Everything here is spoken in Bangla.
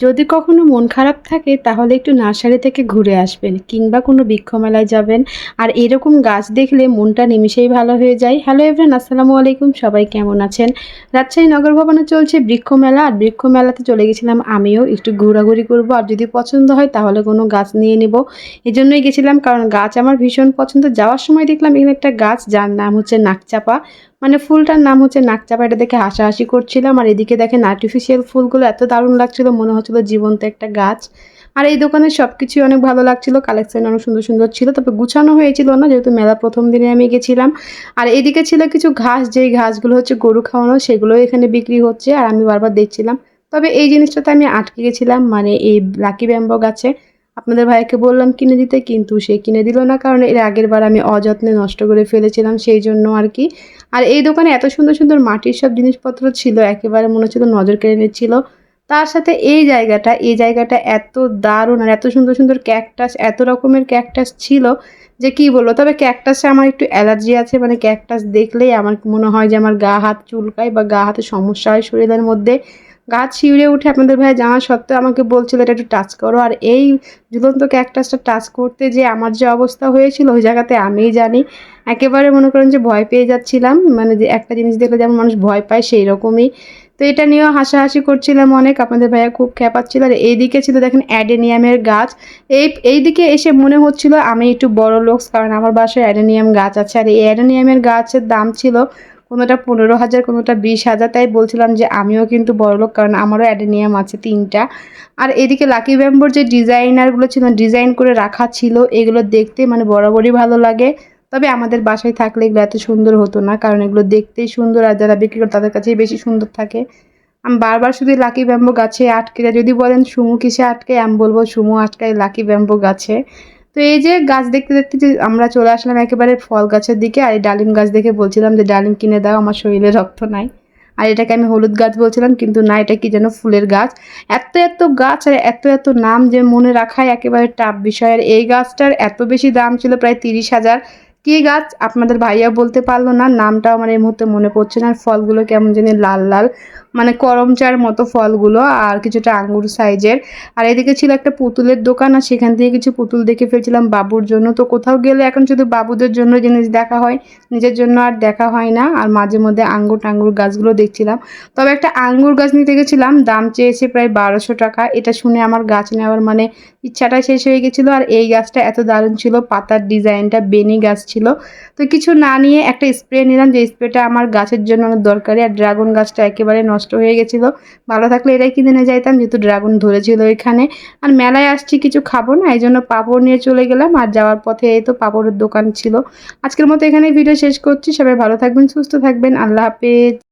যদি কখনো মন খারাপ থাকে, তাহলে একটু নার্সারি থেকে ঘুরে আসবেন কিংবা কোনো বৃক্ষ মেলায় যাবেন। আর এরকম গাছ দেখলে মনটা নিমিষেই ভালো হয়ে যায়। হ্যালো এভরিন আসসালামু আলাইকুম। সবাই কেমন আছেন? রাজশাহী নগর ভবনে চলছে বৃক্ষ মেলা আর বৃক্ষ মেলাতে চলে গেছিলাম আমিও। একটু ঘোরাঘুরি করব। আর যদি পছন্দ হয়, তাহলে কোনো গাছ নিয়ে নেব। এই জন্যই গেছিলাম, কারণ গাছ আমার ভীষণ পছন্দ। যাওয়ার সময় দেখলাম এখানে একটা গাছ, যার নাম হচ্ছে নাকচাপা মানে ফুলটার নাম হচ্ছে নাকচাপা এটা দেখে হাসাহাসি করছিলাম। আর এদিকে দেখেন আর্টিফিশিয়াল ফুলগুলো এত দারুণ লাগছিল, মনে হচ্ছিল জীবন্ত একটা গাছ। আর এই দোকানে সব কিছুই অনেক ভালো লাগছিল কালেকশন অনেক সুন্দর সুন্দর ছিল, তবে গুছানো হয়েছিল না, যেহেতু মেলা প্রথম দিনে আমি গেছিলাম। আর এদিকে ছিল কিছু ঘাস, যেই ঘাসগুলো হচ্ছে গরু খাওয়ানো সেগুলো এখানে বিক্রি হচ্ছে, আর আমি বারবার দেখছিলাম। তবে এই জিনিসটাতে আমি আটকে গেছিলাম মানে এই লাকি ব্যাম্বো গাছে। আপনাদের ভাইকে বললাম কিনে দিতে, কিন্তু সে কিনে দিল না, কারণ এর আগের বার আমি অযত্নে নষ্ট করে ফেলেছিলাম, সেই জন্য আর কি। আর এই দোকানে এত সুন্দর সুন্দর মাটির সব জিনিসপত্র ছিল, একেবারে মনে হচ্ছিল নজর কেড়ে নিচ্ছিল। তার সাথে এই জায়গাটা এই জায়গাটা এত দারুণ আর এত সুন্দর সুন্দর ক্যাকটাস এত রকমের ক্যাকটাস ছিল যে কি বলব? তবে ক্যাকটাসে আমার একটু অ্যালার্জি আছে মানে ক্যাকটাস দেখলেই আমার মনে হয় যে আমার গা হাত চুলকায় বা গা হাতে সমস্যা হয় শরীরের মধ্যে। গাছ শিউরে উঠে আপনাদের ভাই জানা সত্ত্বেও আমাকে বলছিল এটা একটু টাচ করো। আর এই ঝুলন্ত ক্যাকটাসটা টাচ করতে যে আমার যে অবস্থা হয়েছিল, ওই জায়গাতে আমিই জানি। একেবারে মনে করেন যে ভয় পেয়ে যাচ্ছিলাম। মানে যে একটা জিনিস দেখলে যেমন মানুষ ভয় পায় সেই রকমই তো এটা নিয়েও হাসাহাসি করছিলাম অনেক। আপনাদের ভাইয়া খুব খেপাচ্ছিল। আর এইদিকে ছিল দেখেন অ্যাডেনিয়ামের গাছ। এই এই দিকে এসে মনে হচ্ছিল আমি একটু বড় লোক, কারণ আমার বাসায় অ্যাডেনিয়াম গাছ আছে। আর এই অ্যাডেনিয়ামের গাছের দাম ছিল কোনোটা পনেরো হাজার, কোনোটা বিশ হাজার। তাই বলছিলাম যে আমিও কিন্তু বড়লোক কারণ আমারও অ্যাডেনিয়াম আছে তিনটা। আর এদিকে লাকি ব্যাম্বোর যে ডিজাইনারগুলো ছিল, ডিজাইন করে রাখা ছিল, এগুলো দেখতে মানে বরাবরই ভালো লাগে। তবে আমাদের বাসায় থাকলে এগুলো এত সুন্দর হতো না, কারণ এগুলো দেখতেই সুন্দর আর যারা বিক্রি করে তাদের কাছেই বেশি সুন্দর থাকে। আমি বারবার শুধু লাকি ব্যাম্বো গাছে আটকে যায় যদি বলেন সুমু কিসে আটকে, আমি বলব সুমু আটকায় লাকি ব্যাম্বো গাছে। তো এই যে গাছ দেখতে দেখতে যে আমরা চলে আসলাম একেবারে ফল গাছের দিকে, আর এই ডালিম গাছ দেখে বলছিলাম যে, ডালিম কিনে দাও, আমার শরীরে রক্ত নাই। আর এটাকে আমি হলুদ গাছ বলছিলাম, কিন্তু না, এটা কি যেন ফুলের গাছ। এত এত গাছ আর এত এত নাম যে মনে রাখায় একেবারে টাপ বিষয়। আর এই গাছটার এত বেশি দাম ছিল, প্রায় তিরিশ হাজার। কী গাছ? আপনাদের ভাইয়া বলতে পারল না, নামটাও আমার এই মুহূর্তে মনে পড়ছে না, আর ফলগুলো কেমন জানি লাল লাল মানে করমচার মতো ফলগুলো আর কিছুটা আঙ্গুর সাইজের। আর এদিকে ছিল একটা পুতুলের দোকান, আর সেখান থেকে কিছু পুতুল দেখে ফেলছিলাম বাবুর জন্য। তো কোথাও গেলে এখন শুধু বাবুদের জন্য জিনিস দেখা হয়, নিজের জন্য আর দেখা হয় না। আর মাঝে মধ্যে আঙ্গুর টাঙ্গুর গাছগুলো দেখছিলাম। তবে একটা আঙ্গুর গাছ নিতে গেছিলাম, দাম চেয়েছে প্রায় বারোশো টাকা। এটা শুনে আমার গাছ নেওয়ার মানে ইচ্ছাটা শেষ হয়ে গেছিল আর এই গাছটা এত দারুণ ছিল, পাতার ডিজাইনটা বেনি গাছ ছিল। তো কিছু না নিয়ে একটা স্প্রে নিলাম, যে স্প্রেটা আমার গাছের জন্য অনেক দরকারি আর ড্রাগন গাছটা একেবারে নষ্ট হয়ে গেছিল। ভালো থাকলে এটাই কিনে নিয়ে যাইতাম, যেহেতু ড্রাগন ধরেছিল এখানে। আর মেলায় আসছি, কিছু খাব না, এই জন্য পাঁপড় নিয়ে চলে গেলাম আর যাওয়ার পথে এই তো পাঁপড়ের দোকান ছিল। আজকের মতো এখানে ভিডিও শেষ করছি, সবাই ভালো থাকবেন, সুস্থ থাকবেন, আল্লাহ হাফেজ।